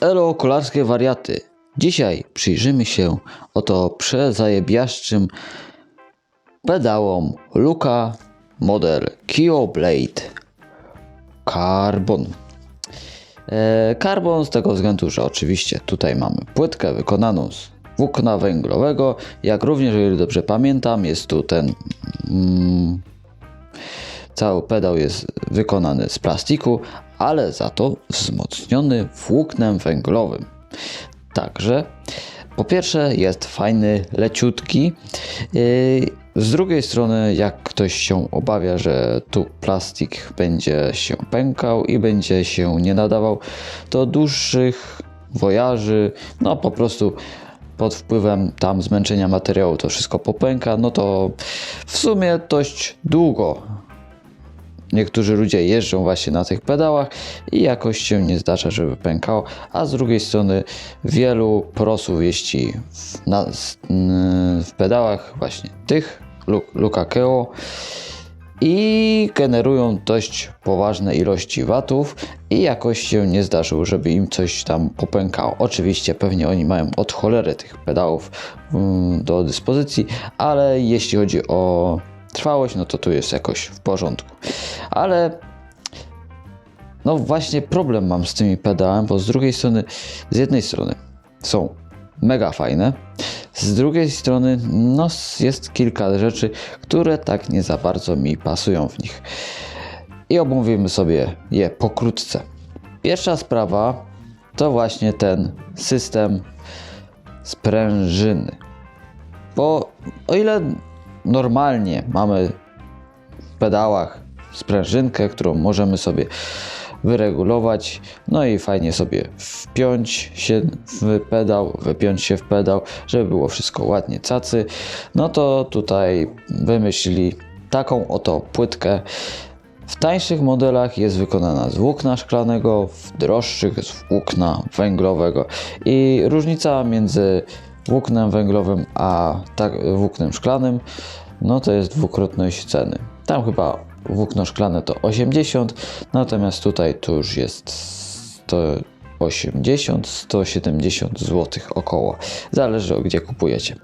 Elo kolarskie wariaty. Dzisiaj przyjrzymy się oto przezajebiaszczym pedałom Luka model Kio Blade Carbon. E, Carbon z tego względu, że oczywiście tutaj mamy płytkę wykonaną z włókna węglowego, jak również, ile dobrze pamiętam, jest tu ten mm, Cały pedał jest wykonany z plastiku, ale za to wzmocniony włóknem węglowym. Także po pierwsze jest fajny, leciutki. Yy, Z drugiej strony, jak ktoś się obawia, że tu plastik będzie się pękał i będzie się nie nadawał do dłuższych wojaży, no po prostu pod wpływem tam zmęczenia materiału to wszystko popęka, no to w sumie dość długo niektórzy ludzie jeżdżą właśnie na tych pedałach i jakoś się nie zdarza, żeby pękało, a z drugiej strony wielu prosów jeździ w, na, w pedałach właśnie tych Lu- Luka Keo i generują dość poważne ilości watów i jakoś się nie zdarzyło, żeby im coś tam popękało. Oczywiście pewnie oni mają od cholery tych pedałów mm, do dyspozycji, ale jeśli chodzi o trwałość, no to tu jest jakoś w porządku. Ale no właśnie problem mam z tymi pedałami, bo z drugiej strony, z jednej strony są mega fajne, z drugiej strony no jest kilka rzeczy, które tak nie za bardzo mi pasują w nich. I omówimy sobie je pokrótce. Pierwsza sprawa to właśnie ten system sprężyny. Bo o ile normalnie mamy w pedałach sprężynkę, którą możemy sobie wyregulować, no i fajnie sobie wpiąć się w pedał, wypiąć się w pedał, żeby było wszystko ładnie cacy, no to tutaj wymyślili taką oto płytkę. W tańszych modelach jest wykonana z włókna szklanego, w droższych z włókna węglowego. I różnica między włóknem węglowym a tak, włóknem szklanym, no to jest dwukrotność ceny. Tam chyba włókno szklane to 80, natomiast tutaj to już jest 180, 170 zł około. Zależy o gdzie kupujecie.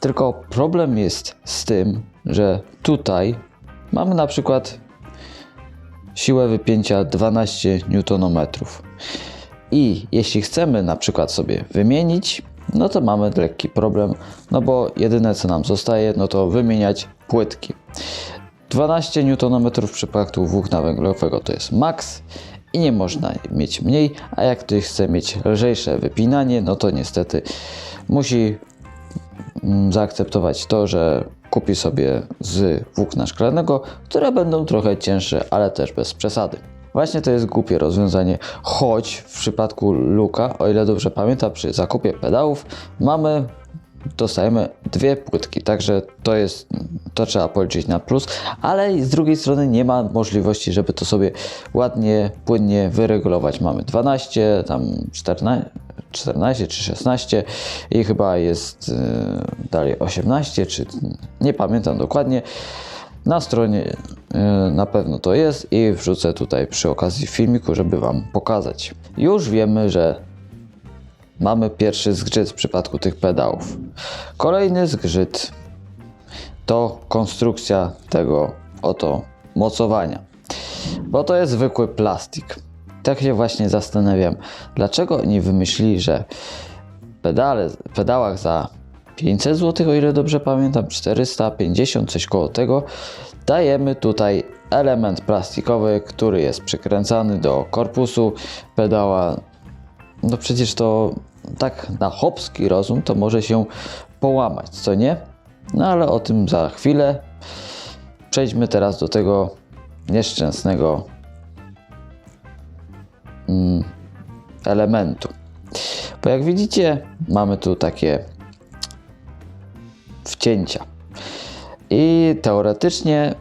Tylko problem jest z tym, że tutaj mamy na przykład siłę wypięcia 12 Nm. I jeśli chcemy na przykład sobie wymienić, no to mamy lekki problem, no bo jedyne co nam zostaje, no to wymieniać płytki. 12 Nm w przypadku włókna węglowego to jest maks i nie można mieć mniej, a jak ktoś chce mieć lżejsze wypinanie, no to niestety musi mm, zaakceptować to, że kupi sobie z włókna szklanego, które będą trochę cięższe, ale też bez przesady. Właśnie to jest głupie rozwiązanie, choć w przypadku Luka, o ile dobrze pamiętam, przy zakupie pedałów mamy, dostajemy dwie płytki, także to jest, to trzeba policzyć na plus, ale z drugiej strony nie ma możliwości, żeby to sobie ładnie, płynnie wyregulować. Mamy 12, tam 14, 14 czy 16 i chyba jest yy, dalej 18, czy nie pamiętam dokładnie. Na stronie na pewno to jest i wrzucę tutaj przy okazji filmiku, żeby Wam pokazać. Już wiemy, że mamy pierwszy zgrzyt w przypadku tych pedałów. Kolejny zgrzyt to konstrukcja tego oto mocowania, bo to jest zwykły plastik. Tak się właśnie zastanawiam, dlaczego nie wymyślili, że pedale, pedałach za 500 zł, o ile dobrze pamiętam, 450, coś koło tego, dajemy tutaj element plastikowy, który jest przykręcany do korpusu pedała. No przecież to tak na chłopski rozum to może się połamać, co nie? No ale o tym za chwilę. Przejdźmy teraz do tego nieszczęsnego mm, elementu. Bo jak widzicie, mamy tu takie wcięcia. I teoretycznie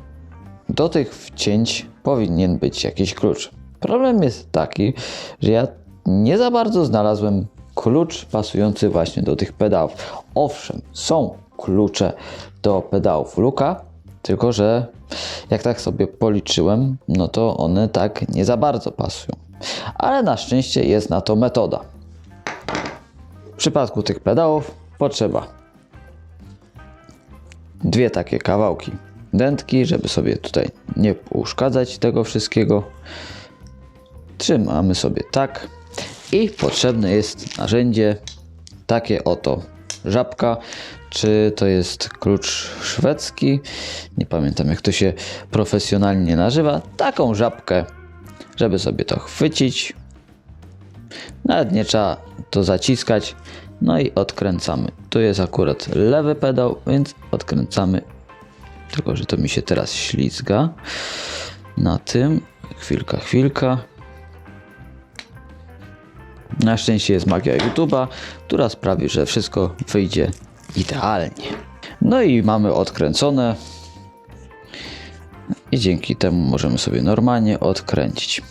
do tych wcięć powinien być jakiś klucz. Problem jest taki, że ja nie za bardzo znalazłem klucz pasujący właśnie do tych pedałów. Owszem, są klucze do pedałów Luka, tylko że jak tak sobie policzyłem, no to one tak nie za bardzo pasują. Ale na szczęście jest na to metoda. W przypadku tych pedałów potrzeba dwie takie kawałki dętki, żeby sobie tutaj nie uszkadzać tego wszystkiego. Trzymamy sobie tak. I potrzebne jest narzędzie takie oto. Żabka, czy to jest klucz szwedzki, nie pamiętam jak to się profesjonalnie nazywa, taką żabkę, żeby sobie to chwycić, nawet nie trzeba to zaciskać, no i odkręcamy. Tu jest akurat lewy pedał, więc odkręcamy, tylko że to mi się teraz ślizga na tym, chwilka, chwilka, na szczęście jest magia YouTube'a, która sprawi, że wszystko wyjdzie idealnie. No i mamy odkręcone. I dzięki temu możemy sobie normalnie odkręcić.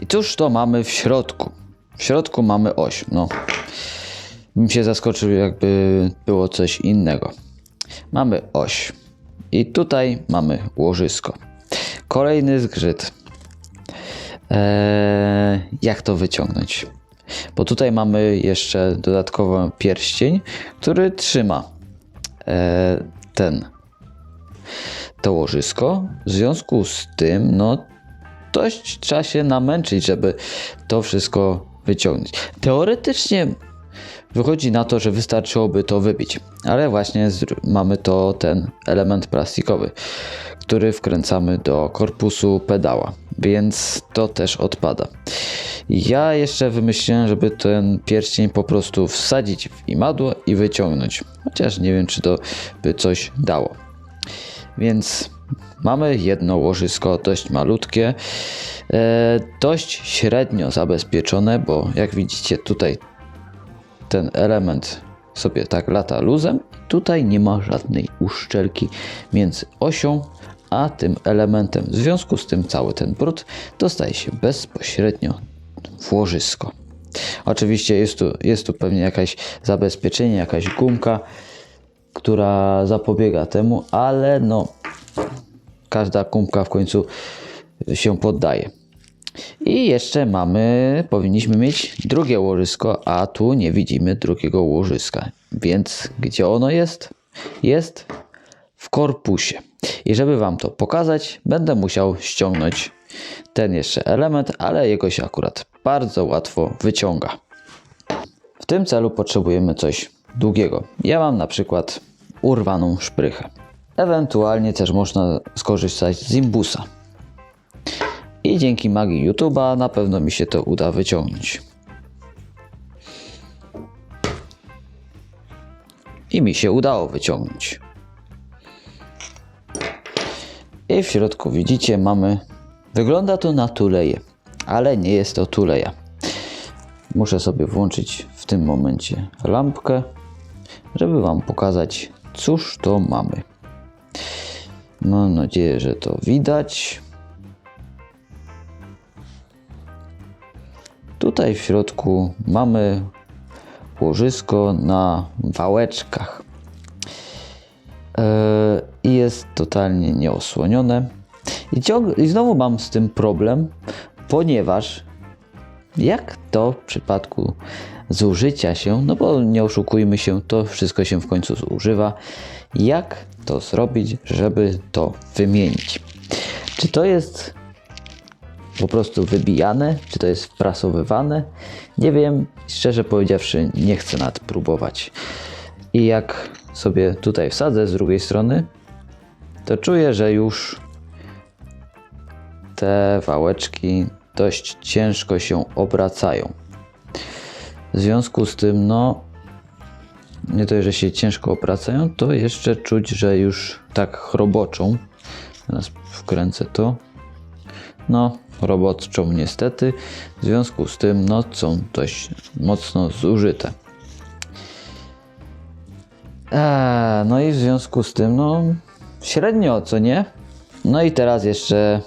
I cóż to mamy w środku? W środku mamy oś. No, bym się zaskoczył, jakby było coś innego. Mamy oś. I tutaj mamy łożysko. Kolejny zgrzyt. Eee, jak to wyciągnąć? Bo tutaj mamy jeszcze dodatkowo pierścień, który trzyma e, ten to łożysko. W związku z tym, no dość trzeba się namęczyć, żeby to wszystko wyciągnąć. Teoretycznie wychodzi na to, że wystarczyłoby to wybić, ale właśnie mamy to ten element plastikowy, który wkręcamy do korpusu pedała, więc to też odpada. Ja jeszcze wymyśliłem, żeby ten pierścień po prostu wsadzić w imadło i wyciągnąć, chociaż nie wiem, czy to by coś dało. Więc mamy jedno łożysko, dość malutkie, e, dość średnio zabezpieczone, bo jak widzicie tutaj ten element sobie tak lata luzem. Tutaj nie ma żadnej uszczelki między osią a tym elementem. W związku z tym cały ten brud dostaje się bezpośrednio w łożysko. Oczywiście jest tu, jest tu pewnie jakaś zabezpieczenie, jakaś gumka, która zapobiega temu, ale no każda gumka w końcu się poddaje. I jeszcze mamy, powinniśmy mieć drugie łożysko, a tu nie widzimy drugiego łożyska. Więc gdzie ono jest? Jest w korpusie. I żeby Wam to pokazać, będę musiał ściągnąć ten jeszcze element, ale jego się akurat bardzo łatwo wyciąga. W tym celu potrzebujemy coś długiego. Ja mam na przykład urwaną szprychę. Ewentualnie też można skorzystać z imbusa. I dzięki magii YouTube'a na pewno mi się to uda wyciągnąć. I mi się udało wyciągnąć. I w środku widzicie mamy. Wygląda to na tuleję, ale nie jest to tuleja. Muszę sobie włączyć w tym momencie lampkę, żeby Wam pokazać, cóż to mamy. Mam nadzieję, że to widać. Tutaj w środku mamy łożysko na wałeczkach. Yy, I jest totalnie nieosłonione. I, I znowu mam z tym problem, ponieważ jak to w przypadku zużycia się, no bo nie oszukujmy się, to wszystko się w końcu zużywa. Jak to zrobić, żeby to wymienić? Czy to jest po prostu wybijane, czy to jest wprasowywane? Nie wiem, szczerze powiedziawszy, nie chcę nad próbować. I jak sobie tutaj wsadzę z drugiej strony, to czuję, że już te wałeczki dość ciężko się obracają. W związku z tym, no, nie to, że się ciężko obracają, to jeszcze czuć, że już tak chroboczą. Teraz wkręcę to. No, robotczą niestety. W związku z tym, no, są dość mocno zużyte. Eee, no i w związku z tym, no, średnio, co nie? No i teraz jeszcze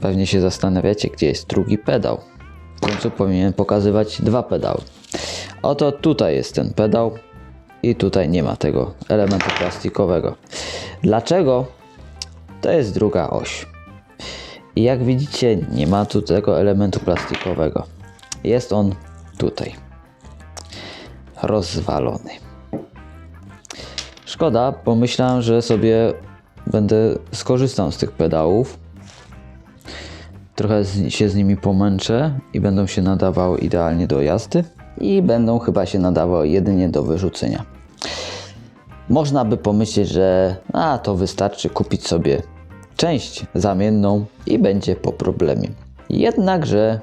pewnie się zastanawiacie, gdzie jest drugi pedał. W końcu powinien pokazywać dwa pedały. Oto tutaj jest ten pedał i tutaj nie ma tego elementu plastikowego. Dlaczego? To jest druga oś. I jak widzicie, nie ma tu tego elementu plastikowego. Jest on tutaj. rozwalony. Szkoda, bo myślałem, że sobie będę skorzystał z tych pedałów. Trochę z, się z nimi pomęczę i będą się nadawały idealnie do jazdy i będą chyba się nadawały jedynie do wyrzucenia. Można by pomyśleć, że a to wystarczy kupić sobie część zamienną i będzie po problemie. Jednakże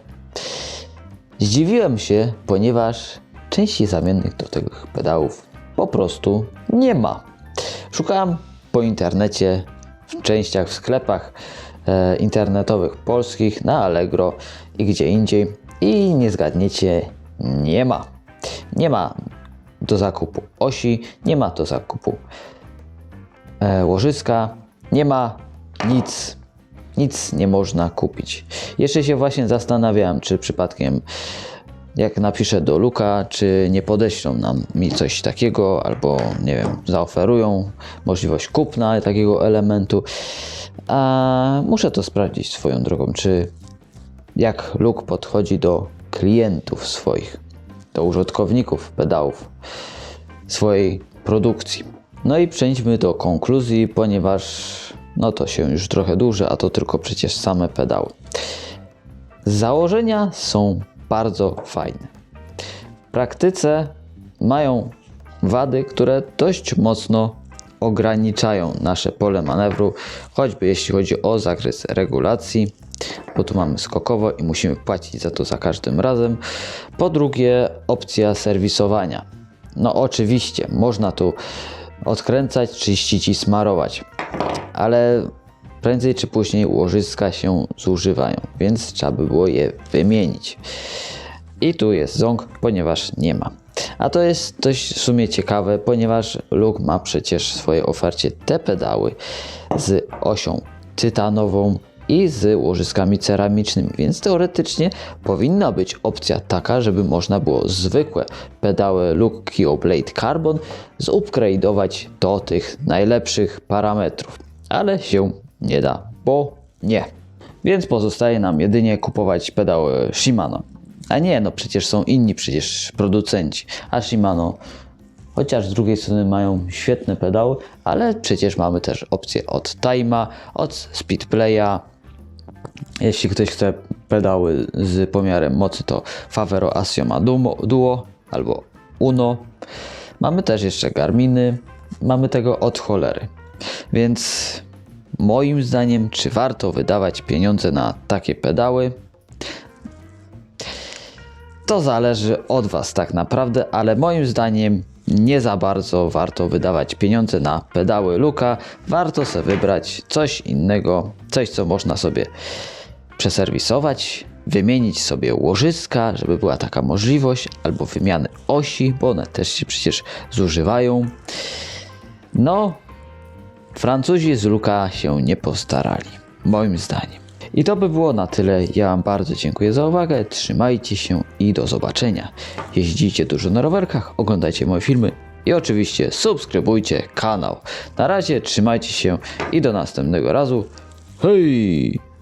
zdziwiłem się, ponieważ części zamiennych do tych pedałów po prostu nie ma. Szukałem po internecie, w częściach w sklepach e, internetowych polskich, na Allegro i gdzie indziej i nie zgadniecie, nie ma. Nie ma do zakupu osi, nie ma do zakupu e, łożyska, nie ma nic. Nic nie można kupić. Jeszcze się właśnie zastanawiałem, czy przypadkiem jak napiszę do Luka, czy nie podeślą nam mi coś takiego, albo nie wiem, zaoferują możliwość kupna takiego elementu. A muszę to sprawdzić swoją drogą, czy jak Luke podchodzi do klientów swoich, do użytkowników pedałów swojej produkcji. No i przejdźmy do konkluzji, ponieważ no to się już trochę dłuży, a to tylko przecież same pedały. Założenia są bardzo fajne. W praktyce mają wady, które dość mocno ograniczają nasze pole manewru, choćby jeśli chodzi o zakres regulacji, bo tu mamy skokowo i musimy płacić za to za każdym razem. Po drugie, opcja serwisowania. No oczywiście, można tu odkręcać, czyścić i smarować, ale prędzej czy później łożyska się zużywają, więc trzeba by było je wymienić. I tu jest ząg, ponieważ nie ma. A to jest dość w sumie ciekawe, ponieważ Luke ma przecież w swojej ofercie te pedały z osią tytanową i z łożyskami ceramicznymi, więc teoretycznie powinna być opcja taka, żeby można było zwykłe pedały Luke Blade Carbon zupgrade'ować do tych najlepszych parametrów, ale się nie da, bo nie. Więc pozostaje nam jedynie kupować pedały Shimano. A nie, no przecież są inni przecież producenci. A Shimano, chociaż z drugiej strony mają świetne pedały, ale przecież mamy też opcję od Time'a, od Speedplaya. Jeśli ktoś chce pedały z pomiarem mocy, to Favero Asioma Duo albo Uno. Mamy też jeszcze Garminy, mamy tego od cholery. Więc moim zdaniem, czy warto wydawać pieniądze na takie pedały? To zależy od Was tak naprawdę, ale moim zdaniem nie za bardzo warto wydawać pieniądze na pedały Luka. Warto sobie wybrać coś innego, coś co można sobie przeserwisować, wymienić sobie łożyska, żeby była taka możliwość, albo wymiany osi, bo one też się przecież zużywają. No, Francuzi z Luka się nie postarali, moim zdaniem. I to by było na tyle. Ja Wam bardzo dziękuję za uwagę. Trzymajcie się i do zobaczenia. Jeździcie dużo na rowerkach, oglądajcie moje filmy i oczywiście subskrybujcie kanał. Na razie trzymajcie się i do następnego razu. Hej!